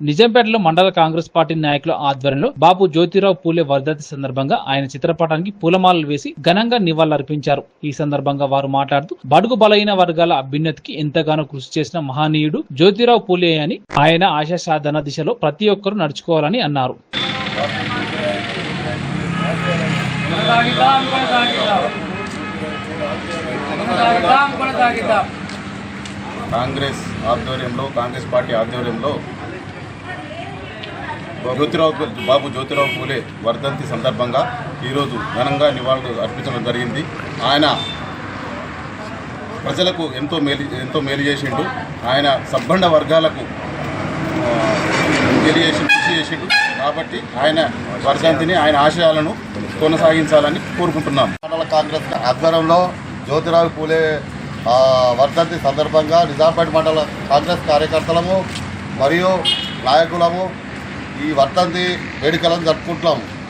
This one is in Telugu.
నిజాంపేటలో మండల కాంగ్రెస్ పార్టీ నాయకుల ఆధ్వర్యంలో బాబు జ్యోతిరావు పూలే వర్ధంతి సందర్భంగా ఆయన చిత్రపటానికి పూలమాలలు వేసి ఘనంగా నివాళులర్పించారు. ఈ సందర్భంగా వారు మాట్లాడుతూ బడుగు బలహీన వర్గాల అభ్యున్నతికి ఎంతగానో కృషి చేసిన మహనీయుడు జ్యోతిరావు పూలే అని ఆయన ఆశా సాధన దిశలో ప్రతి ఒక్కరూ నడుచుకోవాలని అన్నారు. కాంగ్రెస్ ఆధ్వర్యంలో కాంగ్రెస్ పార్టీ ఆధ్వర్యంలో జ్యోతిరావు బాబు జ్యోతిరావు పూలే వర్ధంతి సందర్భంగా ఈరోజు ఘనంగా నివాళులు అర్పించడం జరిగింది. ఆయన ప్రజలకు ఎంతో మేలు ఎంతో మేలు చేసిండు. ఆయన సబ్బండ వర్గాలకు తెలియజేసి మేలు చేసి కృషి చేసిండు. కాబట్టి ఆయన వర్ధంతిని ఆయన ఆశయాలను కొనసాగించాలని కోరుకుంటున్నాం. మండల కాంగ్రెస్ ఆధ్వర్యంలో జ్యోతిరావు పూలే వర్ధంతి సందర్భంగా నిజాంపేట మండల కాంగ్రెస్ కార్యకర్తలము మరియు నాయకులము ఈ వర్తంతి వేడుకలను జరుపుకుంటున్నాము.